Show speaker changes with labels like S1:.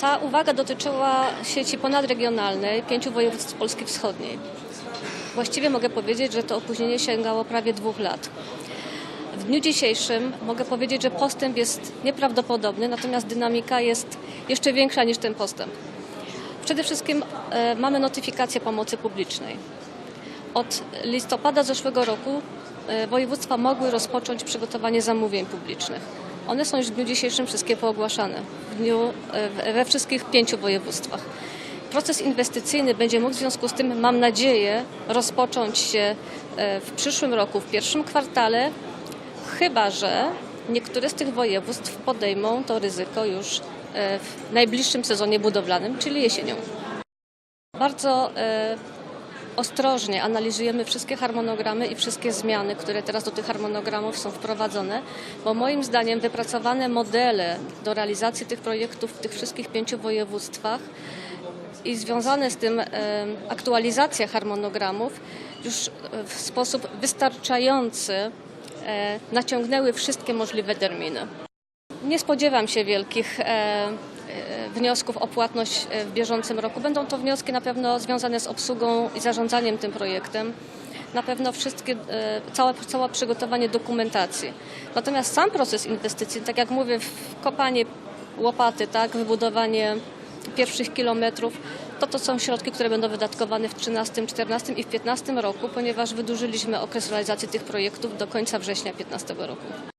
S1: Ta uwaga dotyczyła sieci ponadregionalnej pięciu województw Polski Wschodniej. Właściwie mogę powiedzieć, że to opóźnienie sięgało prawie dwóch lat. W dniu dzisiejszym mogę powiedzieć, że postęp jest nieprawdopodobny, natomiast dynamika jest jeszcze większa niż ten postęp. Przede wszystkim e, mamy notyfikację pomocy publicznej. Od listopada zeszłego roku e, województwa mogły rozpocząć przygotowanie zamówień publicznych. One są już w dniu dzisiejszym wszystkie poogłaszane w dniu, e, we wszystkich pięciu województwach. Proces inwestycyjny będzie mógł w związku z tym, mam nadzieję, rozpocząć się e, w przyszłym roku, w pierwszym kwartale, chyba że niektóre z tych województw podejmą to ryzyko już e, w najbliższym sezonie budowlanym, czyli jesienią. Bardzo ostrożnie analizujemy wszystkie harmonogramy i wszystkie zmiany, które teraz do tych harmonogramów są wprowadzone, bo moim zdaniem wypracowane modele do realizacji tych projektów w tych wszystkich pięciu województwach i związane z tym aktualizacja harmonogramów już e, w sposób wystarczający e, naciągnęły wszystkie możliwe terminy. Nie spodziewam się wielkich e, wniosków o płatność e, w bieżącym roku. Będą to wnioski na pewno związane z obsługą i zarządzaniem tym projektem. Na pewno wszystkie, e, całe, całe przygotowanie dokumentacji. Natomiast sam proces inwestycji, tak jak mówię, kopanie łopaty, tak, wybudowanie pierwszych kilometrów, to to są środki, które będą wydatkowane w 13, 14 i w 15 roku, ponieważ wydłużyliśmy okres realizacji tych projektów do końca września 15 roku.